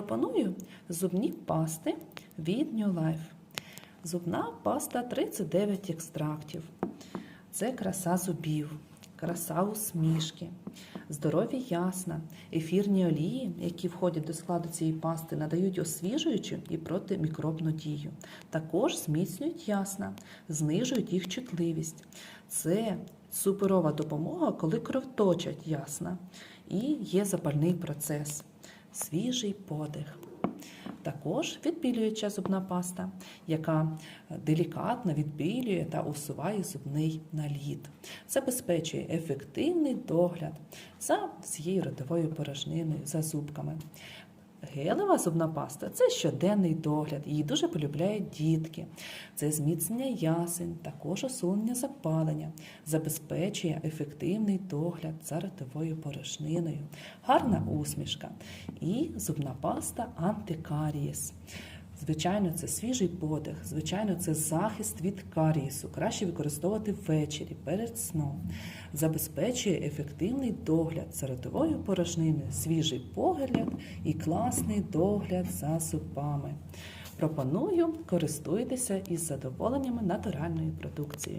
Пропоную зубні пасти від New Life. Зубна паста 39 екстрактів. Це краса зубів, краса усмішки, здоров'я ясна, ефірні олії, які входять до складу цієї пасти, надають освіжуючу і протимікробну дію. Також зміцнюють ясна, знижують їх чутливість. Це суперова допомога, коли кров точать ясна і є запальний процес, свіжий подих. Також відбілююча зубна паста, яка делікатно відбілює та усуває зубний наліт, забезпечує ефективний догляд за всією ротовою порожниною, за зубками. Гелева зубна паста це щоденний догляд, її дуже полюбляють дітки. Це зміцнення ясен, також усунення запалення, забезпечує ефективний догляд за ротовою порошниною, гарна усмішка і зубна паста антикарієс. Звичайно, це свіжий подих, звичайно, це захист від карієсу. Краще використовувати ввечері перед сном. Забезпечує ефективний догляд середової порожнини, свіжий погляд і класний догляд за зубами. Пропоную користуйтеся із задоволеннями натуральної продукцією.